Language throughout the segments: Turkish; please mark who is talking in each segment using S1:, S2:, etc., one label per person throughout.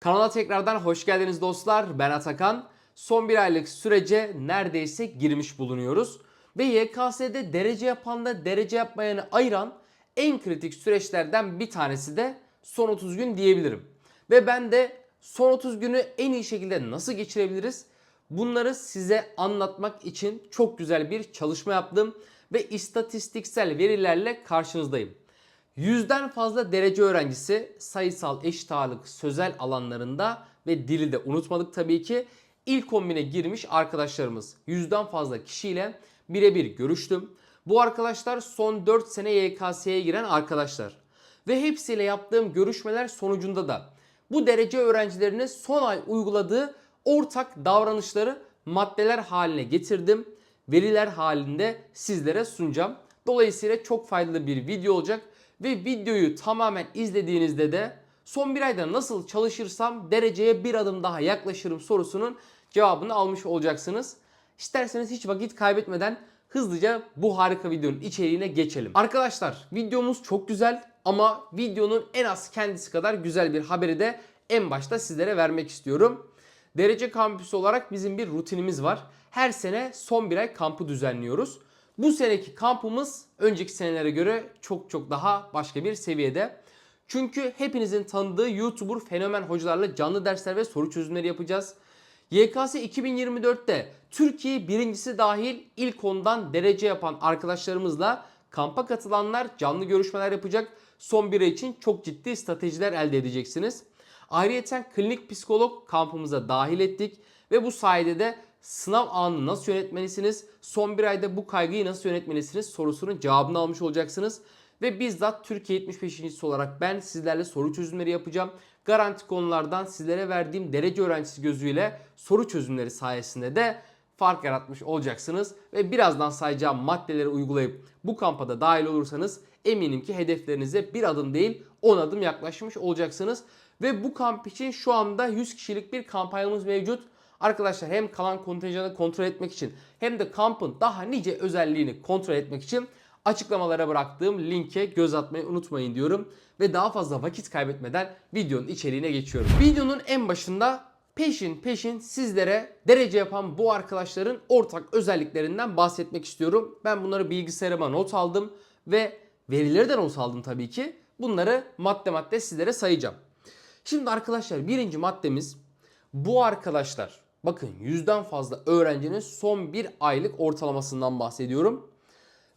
S1: Kanala tekrardan hoş geldiniz dostlar. Ben Atakan. Son bir aylık sürece neredeyse girmiş bulunuyoruz. Ve YKS'de derece yapanla derece yapmayanı ayıran en kritik süreçlerden bir tanesi de son 30 gün diyebilirim. Ve ben de son 30 günü en iyi şekilde nasıl geçirebiliriz? Bunları size anlatmak için çok güzel bir çalışma yaptım ve istatistiksel verilerle karşınızdayım. Yüzden fazla derece öğrencisi sayısal eşit ağırlık sözel alanlarında ve dili de unutmadık tabii ki ilk kombine girmiş arkadaşlarımız. Yüzden fazla kişiyle birebir görüştüm. Bu arkadaşlar son 4 sene YKS'ye giren arkadaşlar. Ve hepsiyle yaptığım görüşmeler sonucunda da bu derece öğrencilerinin son ay uyguladığı ortak davranışları maddeler haline getirdim. Veriler halinde sizlere sunacağım. Dolayısıyla çok faydalı bir video olacak ve videoyu tamamen izlediğinizde de son bir ayda nasıl çalışırsam dereceye bir adım daha yaklaşırım sorusunun cevabını almış olacaksınız. İsterseniz hiç vakit kaybetmeden hızlıca bu harika videonun içeriğine geçelim. Arkadaşlar videomuz çok güzel ama videonun en az kendisi kadar güzel bir haberi de en başta sizlere vermek istiyorum. Derece kampüsü olarak bizim bir rutinimiz var. Her sene son bir ay kampı düzenliyoruz. Bu seneki kampımız önceki senelere göre çok çok daha başka bir seviyede. Çünkü hepinizin tanıdığı YouTuber fenomen hocalarla canlı dersler ve soru çözümleri yapacağız. YKS 2024'te Türkiye birincisi dahil ilk ondan derece yapan arkadaşlarımızla kampa katılanlar canlı görüşmeler yapacak. Son bir ay için çok ciddi stratejiler elde edeceksiniz. Ayrıca klinik psikolog kampımıza dahil ettik ve bu sayede de sınav anını nasıl yönetmelisiniz, son bir ayda bu kaygıyı nasıl yönetmelisiniz sorusunun cevabını almış olacaksınız. Ve bizzat Türkiye 75.si olarak ben sizlerle soru çözümleri yapacağım. Garanti konulardan sizlere verdiğim derece öğrencisi gözüyle soru çözümleri sayesinde de fark yaratmış olacaksınız. Ve birazdan sayacağım maddeleri uygulayıp bu kampa da dahil olursanız eminim ki hedeflerinize bir adım değil 10 adım yaklaşmış olacaksınız. Ve bu kamp için şu anda 100 kişilik bir kampanyamız mevcut. Arkadaşlar hem kalan kontenjanı kontrol etmek için hem de kampın daha nice özelliğini kontrol etmek için açıklamalara bıraktığım linke göz atmayı unutmayın diyorum. Ve daha fazla vakit kaybetmeden videonun içeriğine geçiyorum. Videonun en başında peşin peşin sizlere derece yapan bu arkadaşların ortak özelliklerinden bahsetmek istiyorum. Ben bunları bilgisayarıma not aldım ve verileri de not aldım tabii ki. Bunları madde madde sizlere sayacağım. Şimdi arkadaşlar birinci maddemiz bu arkadaşlar bakın yüzden fazla öğrencinin son bir aylık ortalamasından bahsediyorum.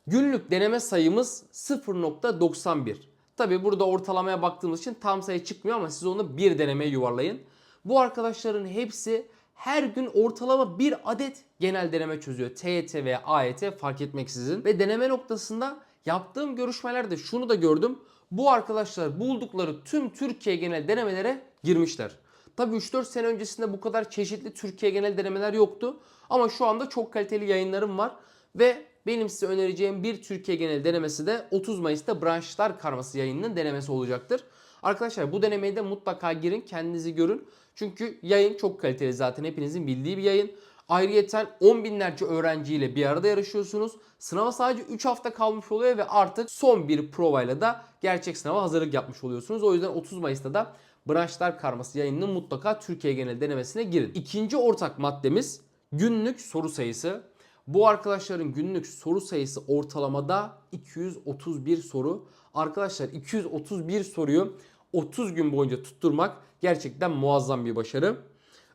S1: Günlük deneme sayımız 0.91. Tabi burada ortalamaya baktığımız için tam sayı çıkmıyor ama siz onu bir denemeye yuvarlayın. Bu arkadaşların hepsi her gün ortalama bir adet genel deneme çözüyor. TYT veya AYT fark etmeksizin. Ve deneme noktasında yaptığım görüşmelerde şunu da gördüm. Bu arkadaşlar buldukları tüm Türkiye genel denemelere girmişler. Tabii 3-4 sene öncesinde bu kadar çeşitli Türkiye genel denemeler yoktu. Ama şu anda çok kaliteli yayınlarım var. Ve benim size önereceğim bir Türkiye genel denemesi de 30 Mayıs'ta branşlar karması yayınının denemesi olacaktır. Arkadaşlar bu denemeye de mutlaka girin kendinizi görün. Çünkü yayın çok kaliteli zaten hepinizin bildiği bir yayın. Ayrıyeten 10 binlerce öğrenciyle bir arada yarışıyorsunuz. Sınava sadece 3 hafta kalmış oluyor ve artık son bir provayla da gerçek sınava hazırlık yapmış oluyorsunuz. O yüzden 30 Mayıs'ta da branşlar karması yayınının mutlaka Türkiye genel denemesine girin. İkinci ortak maddemiz günlük soru sayısı. Bu arkadaşların günlük soru sayısı ortalamada 231 soru. Arkadaşlar 231 soruyu 30 gün boyunca tutturmak gerçekten muazzam bir başarı.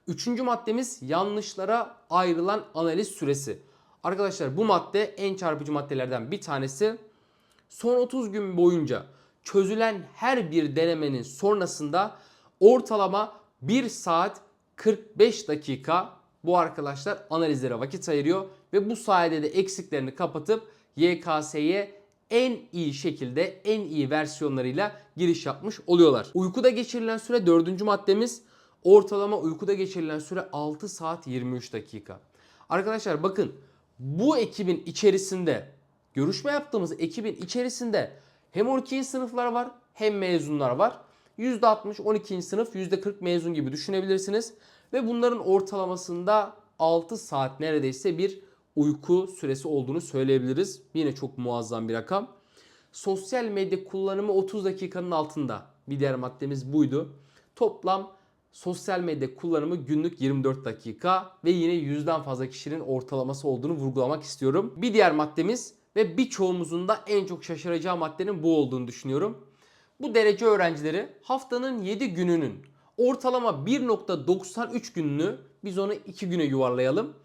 S1: Üçüncü maddemiz yanlışlara ayrılan analiz süresi. Arkadaşlar bu madde en çarpıcı maddelerden bir tanesi. Son 30 gün boyunca çözülen her bir denemenin sonrasında ortalama 1 saat 45 dakika bu arkadaşlar analizlere vakit ayırıyor ve bu sayede de eksiklerini kapatıp YKS'ye en iyi şekilde en iyi versiyonlarıyla giriş yapmış oluyorlar. Uykuda geçirilen süre dördüncü maddemiz ortalama uykuda geçirilen süre 6 saat 23 dakika. Arkadaşlar bakın bu ekibin içerisinde görüşme yaptığımız ekibin içerisinde hem 12. sınıflar var hem mezunlar var. %60 12. sınıf %40 mezun gibi düşünebilirsiniz. Ve bunların ortalamasında 6 saat neredeyse bir uyku süresi olduğunu söyleyebiliriz. Yine çok muazzam bir rakam. Sosyal medya kullanımı 30 dakikanın altında. Bir diğer maddemiz buydu. Toplam sosyal medya kullanımı günlük 24 dakika ve yine yüzden fazla kişinin ortalaması olduğunu vurgulamak istiyorum. Bir diğer maddemiz ve birçoğumuzun da en çok şaşıracağı maddenin bu olduğunu düşünüyorum. Bu derece öğrencileri haftanın 7 gününün ortalama 1.93 gününü biz onu 2 güne yuvarlayalım.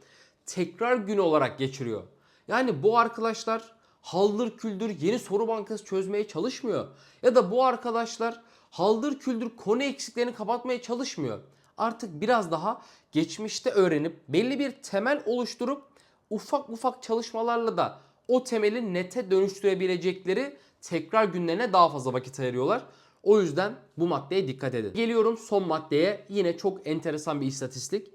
S1: Tekrar günü olarak geçiriyor. Yani bu arkadaşlar haldır küldür yeni soru bankası çözmeye çalışmıyor. Ya da bu arkadaşlar haldır küldür konu eksiklerini kapatmaya çalışmıyor. Artık biraz daha geçmişte öğrenip belli bir temel oluşturup ufak ufak çalışmalarla da o temeli nete dönüştürebilecekleri tekrar günlerine daha fazla vakit ayırıyorlar. O yüzden bu maddeye dikkat edin. Geliyorum son maddeye. Yine çok enteresan bir istatistik.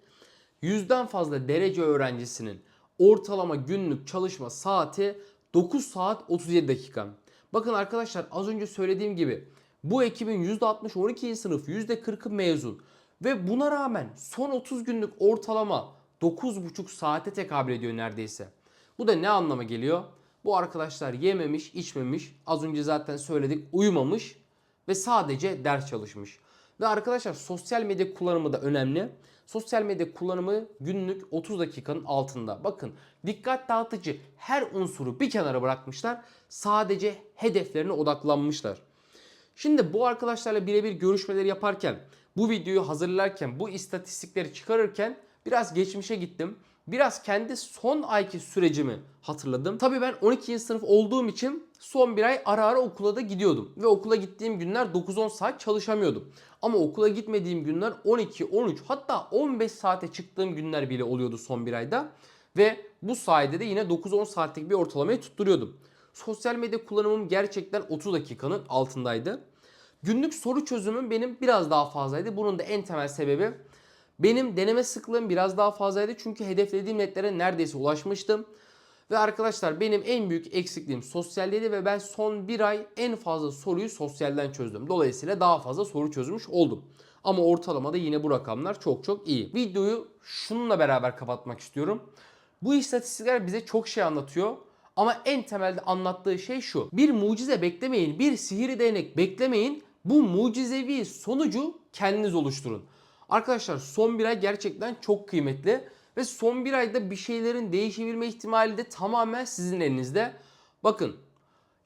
S1: Yüzden fazla derece öğrencisinin ortalama günlük çalışma saati 9 saat 37 dakika. Bakın arkadaşlar az önce söylediğim gibi bu ekibin %60 12. sınıf %40'ı mezun. Ve buna rağmen son 30 günlük ortalama 9,5 saate tekabül ediyor neredeyse. Bu da ne anlama geliyor? Bu arkadaşlar yememiş, içmemiş, az önce zaten söyledik uyumamış ve sadece ders çalışmış. Ve arkadaşlar sosyal medya kullanımı da önemli. Sosyal medya kullanımı günlük 30 dakikanın altında. Bakın dikkat dağıtıcı her unsuru bir kenara bırakmışlar. Sadece hedeflerine odaklanmışlar. Şimdi bu arkadaşlarla birebir görüşmeleri yaparken, bu videoyu hazırlarken, bu istatistikleri çıkarırken biraz geçmişe gittim. Biraz kendi son ayki sürecimi hatırladım. Tabii ben 12. sınıf olduğum için son bir ay ara ara okula da gidiyordum. Ve okula gittiğim günler 9-10 saat çalışamıyordum. Ama okula gitmediğim günler 12, 13 hatta 15 saate çıktığım günler bile oluyordu son bir ayda. Ve bu sayede de yine 9-10 saatlik bir ortalamayı tutturuyordum. Sosyal medya kullanımım gerçekten 30 dakikanın altındaydı. Günlük soru çözümüm benim biraz daha fazlaydı. Bunun da en temel sebebi benim deneme sıklığım biraz daha fazlaydı. Çünkü hedeflediğim netlere neredeyse ulaşmıştım. Ve arkadaşlar benim en büyük eksikliğim sosyaldeydi ve ben son bir ay en fazla soruyu sosyalden çözdüm. Dolayısıyla daha fazla soru çözmüş oldum. Ama ortalamada yine bu rakamlar çok çok iyi. Videoyu şununla beraber kapatmak istiyorum. Bu istatistikler bize çok şey anlatıyor. Ama en temelde anlattığı şey şu. Bir mucize beklemeyin, bir sihirli değnek beklemeyin. Bu mucizevi sonucu kendiniz oluşturun. Arkadaşlar son bir ay gerçekten çok kıymetli. Ve son bir ayda bir şeylerin değişebilme ihtimali de tamamen sizin elinizde. Bakın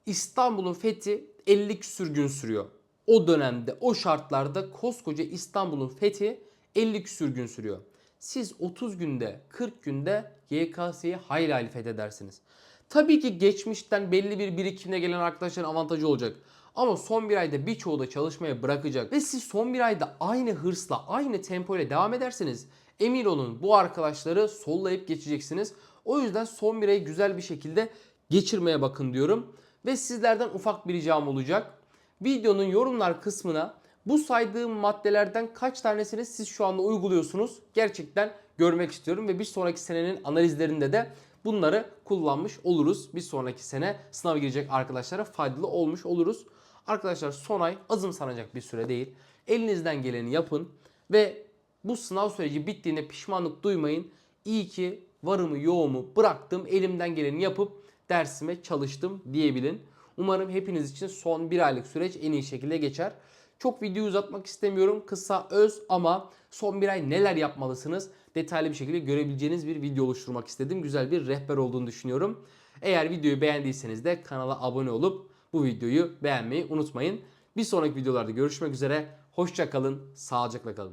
S1: İstanbul'un fethi 50 küsür gün sürüyor. O dönemde o şartlarda koskoca İstanbul'un fethi 50 küsür gün sürüyor. Siz 30 günde 40 günde YKS'yi hayli hayli fethedersiniz. Tabii ki geçmişten belli bir birikimle gelen arkadaşların avantajı olacak. Ama son bir ayda birçoğu da çalışmaya bırakacak. Ve siz son bir ayda aynı hırsla, aynı tempo ile devam ederseniz emin olun bu arkadaşları sollayıp geçeceksiniz. O yüzden son bir ayı güzel bir şekilde geçirmeye bakın diyorum. Ve sizlerden ufak bir ricam olacak. Videonun yorumlar kısmına bu saydığım maddelerden kaç tanesini siz şu anda uyguluyorsunuz? Gerçekten görmek istiyorum ve bir sonraki senenin analizlerinde de bunları kullanmış oluruz. Bir sonraki sene sınava girecek arkadaşlara faydalı olmuş oluruz. Arkadaşlar son ay azımsanacak bir süre değil. Elinizden geleni yapın ve bu sınav süreci bittiğinde pişmanlık duymayın. İyi ki varımı yoğumu bıraktım, elimden geleni yapıp dersime çalıştım diyebilin. Umarım hepiniz için son bir aylık süreç en iyi şekilde geçer. Çok video uzatmak istemiyorum. Kısa, öz ama son bir ay neler yapmalısınız detaylı bir şekilde görebileceğiniz bir video oluşturmak istedim. Güzel bir rehber olduğunu düşünüyorum. Eğer videoyu beğendiyseniz de kanala abone olup bu videoyu beğenmeyi unutmayın. Bir sonraki videolarda görüşmek üzere. Hoşça kalın, sağlıcakla kalın.